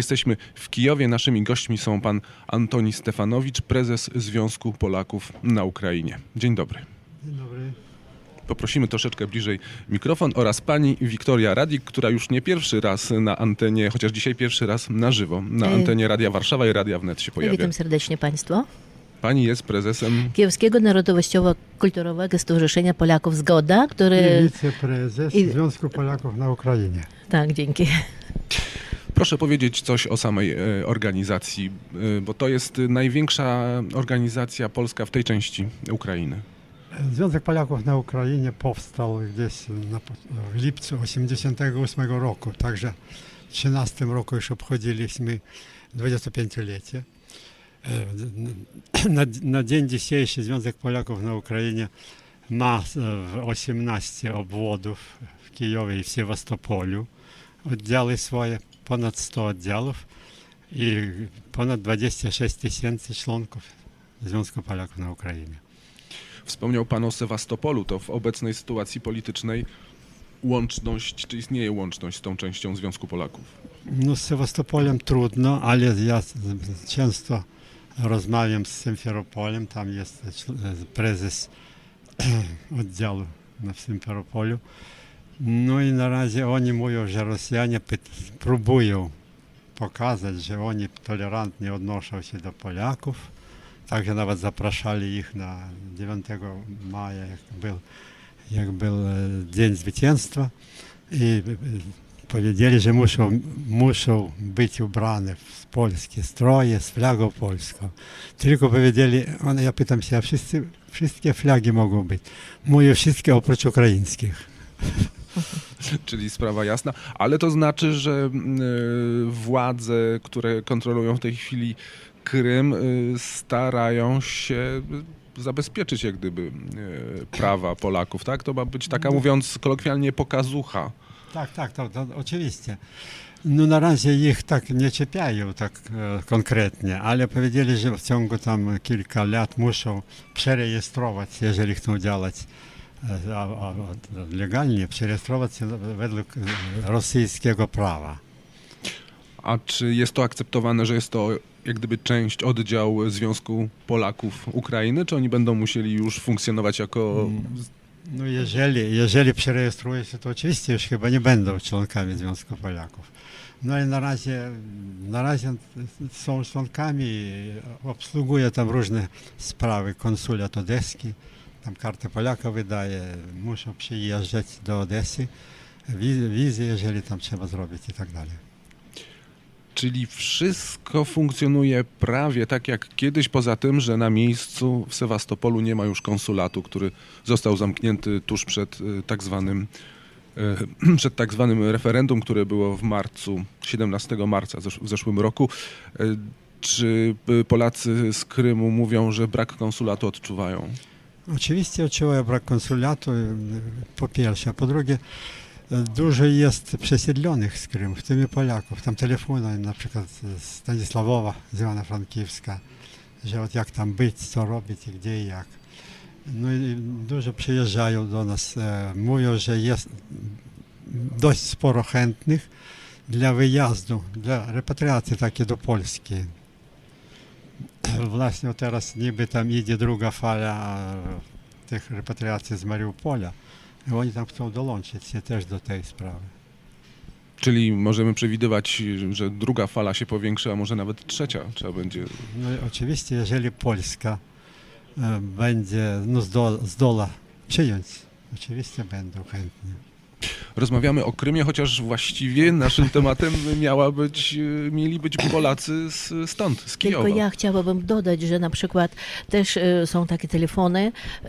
Jesteśmy w Kijowie. Naszymi gośćmi są pan Antoni Stefanowicz, prezes Związku Polaków na Ukrainie. Dzień dobry. Dzień dobry. Poprosimy troszeczkę bliżej mikrofon oraz pani Wiktoria Radik, która już nie pierwszy raz na antenie, chociaż dzisiaj pierwszy raz na żywo, na Ej. antenie Radia Warszawa i Radia Wnet się pojawia. Witam serdecznie Państwa. Pani jest prezesem Kijowskiego Narodowościowo-Kulturowego Stowarzyszenia Polaków Zgoda, I który... wiceprezes i- Związku Polaków na Ukrainie. Tak, dzięki. Proszę powiedzieć coś o samej e, organizacji, e, bo to jest największa organizacja polska w tej części Ukrainy. Związek Polaków na Ukrainie powstał gdzieś na, w lipcu 88 roku, także w 13 roku już obchodziliśmy 25-lecie. E, Na, na dzień dzisiejszy Związek Polaków na Ukrainie ma e, 18 obwodów w Kijowie i w Sewastopolu, oddziały swoje, ponad 100 oddziałów i ponad 26 tysięcy członków Związku Polaków na Ukrainie. Wspomniał pan o Sewastopolu, to w obecnej sytuacji politycznej łączność, czy istnieje łączność z tą częścią Związku Polaków? No z Sewastopolem trudno, ale ja często rozmawiam z Symferopolem, tam jest prezes oddziału na Symferopolu. No i na razie oni mówią, że Rosjanie pyt- próbują pokazać, że oni tolerantnie odnoszą się do Polaków. Także nawet zapraszali ich na 9 maja, jak był, jak był e, Dzień Zwycięstwa. I e, powiedzieli, że muszą, muszą być ubrane w polskie stroje z flagą polską. Tylko powiedzieli, one, ja pytam się, a wszyscy, wszystkie flagi mogą być. Czyli sprawa jasna, ale to znaczy, że mm, y, władze, które kontrolują w tej chwili Krym, y, starają się y, zabezpieczyć jak gdyby prawa Polaków, tak? To ma być taka, mówiąc kolokwialnie, pokazucha. Tak, tak, to, to oczywiście. No na razie ich tak nie czepiają tak e, konkretnie, ale powiedzieli, że w ciągu tam kilka lat muszą przerejestrować, jeżeli chcą działać a, a, legalnie, przerejestrować się według rosyjskiego prawa. A czy jest to akceptowane, że jest to jak gdyby część, oddział Związku Polaków Ukrainy, czy oni będą musieli już funkcjonować jako... No jeżeli, jeżeli przerejestruje się, to oczywiście już chyba nie będą członkami Związku Polaków. No ale na razie, na razie są członkami, obsługuje tam różne sprawy, konsulat odeski, tam kartę Polaka wydaje, muszą przyjeżdżać do Odesy, wizy, jeżeli tam trzeba zrobić i tak dalej. Czyli wszystko funkcjonuje prawie tak jak kiedyś, poza tym, że na miejscu w Sewastopolu nie ma już konsulatu, który został zamknięty tuż przed y, tak zwanym y, przed tak zwanym referendum, które było w marcu, 17 marca w zeszłym roku. Y, Czy Polacy z Krymu mówią, że brak konsulatu odczuwają? Po drugie, y, dużo jest przesiedlonych z Krymu, w tym i Polaków. Tam telefony na przykład z Stanisławowa, z Ivano-Frankiwska, że od jak tam być, co robić i gdzie i jak. No i dużo przyjeżdżają do nas, e, mówią, że jest dość sporo chętnych dla wyjazdu, dla repatriacji takiej do Polski. Właśnie teraz niby tam idzie druga fala tych repatriacji z Mariupola. I oni tam chcą dołączyć się też do tej sprawy. Czyli możemy przewidywać, że druga fala się powiększy, a może nawet trzecia trzeba będzie No oczywiście, jeżeli Polska e, będzie no, zdo, zdoła przyjąć, oczywiście będą chętni. Rozmawiamy o Krymie, chociaż właściwie naszym tematem miała być, y, mieli być Polacy z, stąd, z Kijowa. Tylko ja chciałabym dodać, że na przykład też e, są takie telefony, e,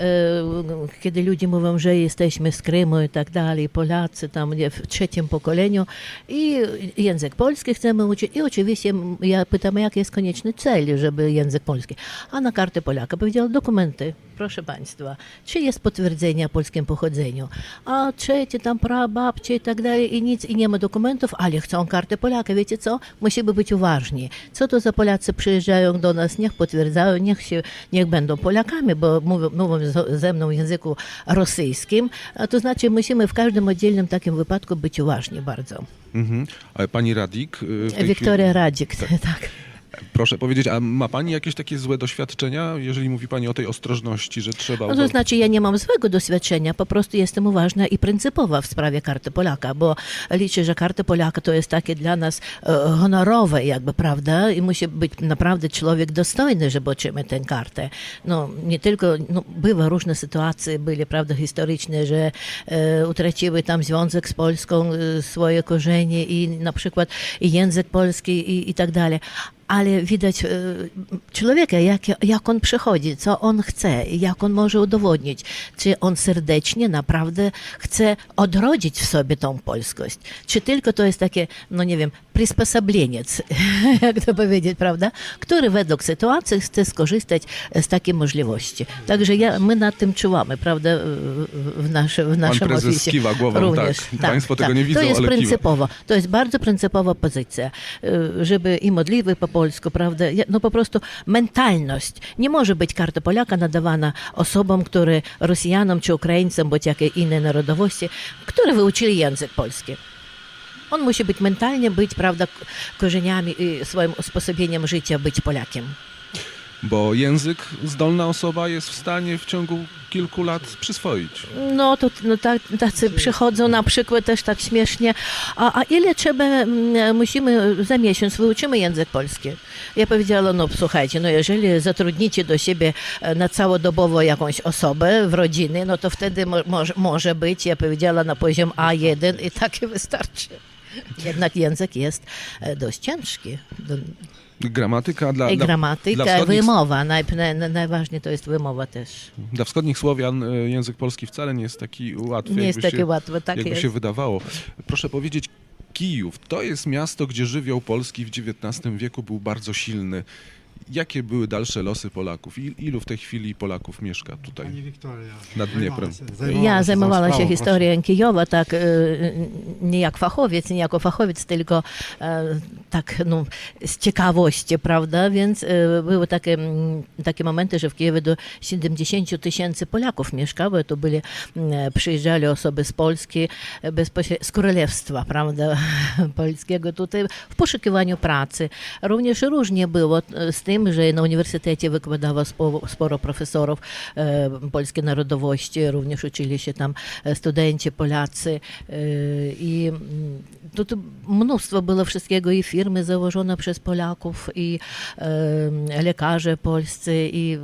kiedy ludzie mówią, że jesteśmy z Krymu i tak dalej, Polacy tam w trzecim pokoleniu i język polski chcemy uczyć i oczywiście ja pytam, jaki jest konieczny cel, żeby język polski. A na kartę Polaka powiedział dokumenty, proszę Państwa, czy jest potwierdzenie o polskim pochodzeniu. A trzecie tam prababcia i tak dalej i nic, i nie ma dokumentów, ale chcą kartę Polaka. Wiecie co? Musimy być uważni. Co to za Polacy przyjeżdżają do nas, niech potwierdzają, niech, się, niech będą Polakami, bo mówią, mówią ze mną w języku rosyjskim, a to znaczy musimy w każdym oddzielnym takim wypadku być uważni bardzo. Mhm. Ale pani Radik... y, Wiktoria Radzik, tak. Proszę powiedzieć, a ma pani jakieś takie złe doświadczenia, jeżeli mówi pani o tej ostrożności, że trzeba... No to znaczy, ja nie mam złego doświadczenia, po prostu jestem uważna i pryncypowa w sprawie karty Polaka, bo liczę, że karta Polaka to jest takie dla nas e, honorowe jakby, prawda? I musi być naprawdę człowiek dostojny, żeby otrzymać tę kartę. No, nie tylko, no, były różne sytuacje, były, prawda, historyczne, że e, utraciły tam związek z Polską, e, swoje korzenie i na przykład i język polski i, i tak dalej. Ale widać e, człowieka, jak, jak on przychodzi, co on chce, jak on może udowodnić, czy on serdecznie naprawdę chce odrodzić w sobie tą polskość, czy tylko to jest takie, no nie wiem, przysposobieniec, jak to powiedzieć, prawda, który według sytuacji chce skorzystać z takiej możliwości. Także ja, my nad tym czułamy, prawda, w, nasze, w naszym prezes oficie. kiwa głową, Również, tak. Państwo tego nie widzą, To jest ale pryncypowo, to jest bardzo pryncypowa pozycja, y, żeby i modliwy polsku, prawda, Ja- no po prostu mentalność. Nie może być karta Polaka nadawana osobom, które Rosjanom czy Ukraińcom, bądź jakiej innej narodowości, które wyuczyli język polski. On musi być mentalnie, być, prawda, k- korzeniami i swoim usposobieniem życia być Polakiem. Bo język zdolna osoba jest w stanie w ciągu kilku lat przyswoić. No to no, tacy przychodzą na przykład też tak śmiesznie, a, a ile trzeba, mm, musimy za miesiąc wyuczymy język polski. Ja powiedziała, no słuchajcie, no jeżeli zatrudnicie do siebie e, na całodobowo jakąś osobę w rodziny, no to wtedy mo, może, być, ja powiedziała, na poziom A1 i takie wystarczy. Jednak język jest e, dość ciężki. Gramatyka dla, I dla, gramatyka, dla, wschodnich, wymowa, naj, naj, najważniej to jest wymowa też. dla wschodnich Słowian y, język polski wcale nie jest taki łatwy, Nie jest się, łatwe, tak jakby jest. się wydawało. Proszę powiedzieć, Kijów to jest miasto, gdzie żywioł polski w XIX wieku był bardzo silny. Jakie były dalsze losy Polaków? Il, ilu w tej chwili Polaków mieszka tutaj? Pani Wiktoria. Nad Dnieprem. Ja zajmowała się historią Kijowa, tak e, nie jak fachowiec, nie jako fachowiec, tylko e, tak no, z ciekawości, prawda? Więc e, były takie, mm, takie momenty, że w Kijowie do 70 tysięcy Polaków mieszkało. To byli, mm, przyjeżdżali osoby z Polski, e, bezpośrednio z królestwa, prawda? Polskiego tutaj w poszukiwaniu pracy. Również różnie było e, z tym, że na uniwersytecie wykładało spo, sporo profesorów e, polskiej narodowości, również uczyli się tam e, studenci Polacy e, i mm, tu mnóstwo było wszystkiego i firmy założone przez Polaków i lekarze polscy i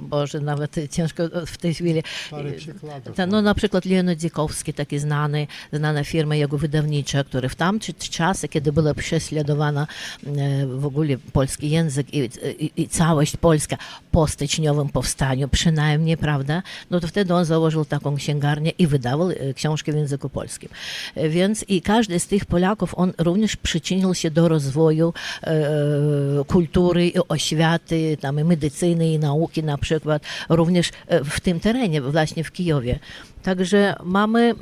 Boże, nawet ciężko w tej chwili Parę przykładów. ta, no na przykład Leonid Dzikowski, taki znany, znana firma jego wydawnicza, która w tamte czasy, kiedy była prześladowana w ogóle polski język i, i, i całość polska po styczniowym powstaniu przynajmniej, prawda, no to wtedy on założył taką księgarnię i wydawał e, książki w języku polskim. E, Więc i każdy z tych Polaków, on również przyczynił się do rozwoju e, kultury i oświaty, tam i medycyny i nauki na przykład, również e, w tym terenie, właśnie w Kijowie. Także mamy,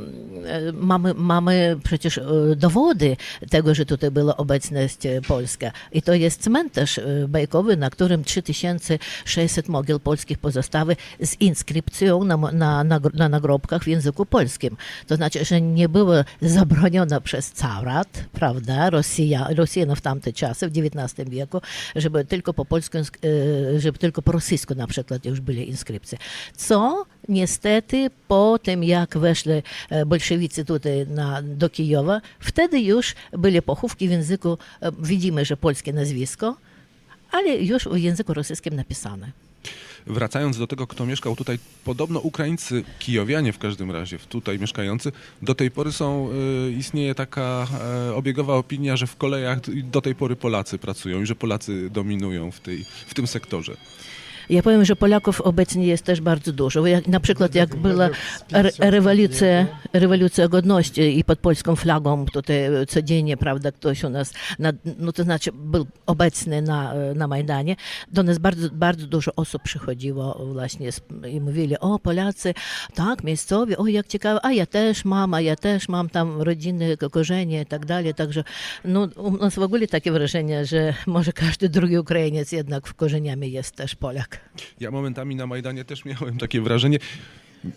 e, mamy, mamy przecież e, dowody tego, że tutaj była obecność e, polska. I to jest cmentarz bajkowy, na którym 3600 mogiel polskich pozostały z inskrypcją na, na, na, na nagrobkach w języku polskim. To znaczy, że nie było zabronione przez carat, prawda, Rosja, Rosjanów w tamte czasy, w XIX wieku, żeby tylko po polsku, żeby tylko po rosyjsku na przykład już były inskrypcje. Co niestety po tym, jak weszli e, bolszewicy tutaj na, do Kijowa, wtedy już były pochówki w języku, e, widzimy, że polskie nazwisko, ale już w języku rosyjskim napisane. Wracając do tego, kto mieszkał tutaj, podobno Ukraińcy, Kijowianie w każdym razie, tutaj mieszkający, do tej pory są, y, istnieje taka e, obiegowa opinia, że w kolejach do tej pory Polacy pracują i że Polacy dominują w, tej, w tym sektorze. Ja powiem, że Polaków obecnie jest też bardzo dużo. Jak, na przykład jak była re, rewolucja, rewolucja godności i pod polską flagą tutaj codziennie, prawda, ktoś u nas, na, no to znaczy był obecny na, na Majdanie, do nas bardzo, bardzo dużo osób przychodziło właśnie i mówili, o Polacy, tak, miejscowi, o jak ciekawe, a ja też mam, a ja też mam tam rodziny, korzenie i tak dalej, także no, u nas w ogóle takie wrażenie, że może każdy drugi Ukrainiec jednak w korzeniami jest też Polak. Ja momentami na Majdanie też miałem takie wrażenie.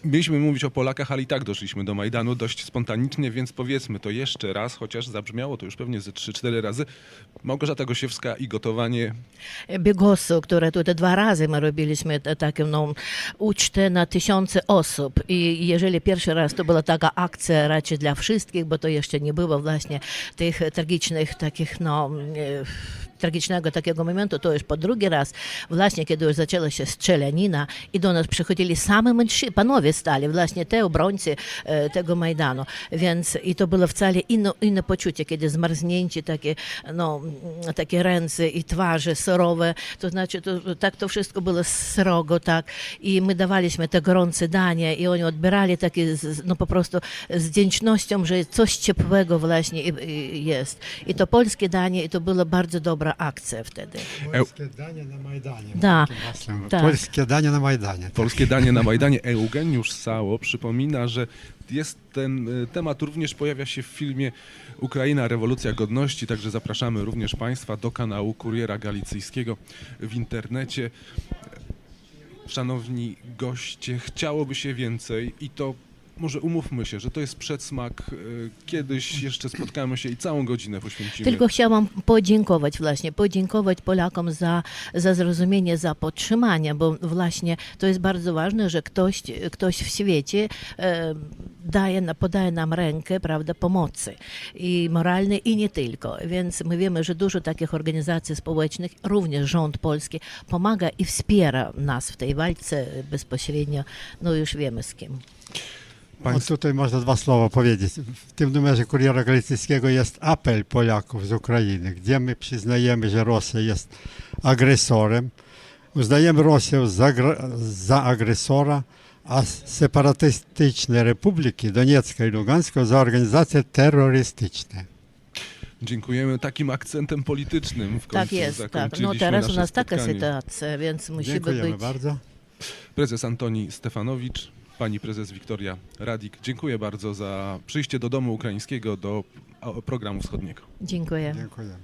Mieliśmy mówić o Polakach, ale i tak doszliśmy do Majdanu dość spontanicznie, więc powiedzmy to jeszcze raz, chociaż zabrzmiało to już pewnie ze 3-4 razy. Małgorzata Gosiewska i gotowanie. Biegosu, które tutaj dwa razy my robiliśmy taką no, ucztę na tysiące osób i jeżeli pierwszy raz to była taka akcja raczej dla wszystkich, bo to jeszcze nie było właśnie tych tragicznych takich no e, tragicznego takiego momentu, to już po drugi raz, właśnie kiedy już zaczęła się strzelanina i do nas przychodzili same mężczyźni, panowie stali, właśnie te obrońcy e, tego Majdanu, więc i to było wcale inne, inne poczucie, kiedy zmarznięci takie, no, takie ręce i twarze surowe, to znaczy to, tak to wszystko było srogo, tak, i my dawaliśmy te gorące danie i oni odbierali takie, no po prostu z wdzięcznością, że coś ciepłego właśnie jest. I to polskie danie i to była bardzo dobra akcja wtedy. Polskie danie na Majdanie. Da, tak. Polskie danie na Majdanie. Polskie danie na Majdanie. Eugeniusz Sało przypomina, że jest ten y, temat również pojawia się w filmie Ukraina Rewolucja Godności, także zapraszamy również Państwa do kanału Kuriera Galicyjskiego w internecie. Szanowni goście, chciałoby się więcej i to może umówmy się, że to jest przedsmak. y, Kiedyś jeszcze spotkamy się i całą godzinę poświęcimy. Tylko chciałam podziękować właśnie, podziękować Polakom za, za zrozumienie, za podtrzymanie, bo właśnie to jest bardzo ważne, że ktoś, ktoś w świecie e, daje, podaje nam rękę, prawda, pomocy i moralnej i nie tylko. Więc my wiemy, że dużo takich organizacji społecznych, również rząd polski pomaga i wspiera nas w tej walce bezpośrednio, no już wiemy z kim. O, Państwo, tutaj można dwa słowa powiedzieć. W tym numerze Kuriera Galicyjskiego jest apel Polaków z Ukrainy, gdzie my przyznajemy, że Rosja jest agresorem, uznajemy Rosję za, za agresora, a separatystyczne republiki Doniecka i Lugańska za organizacje terrorystyczne. dziękujemy takim akcentem politycznym. W końcu Tak jest, tak. No teraz u nas taka sytuacja, więc musimy Dziękujemy być... bardzo. Prezes Antoni Stefanowicz, pani prezes Wiktoria Radik. Dziękuję bardzo za przyjście do domu ukraińskiego, do programu wschodniego. Dziękuję. Dziękujemy.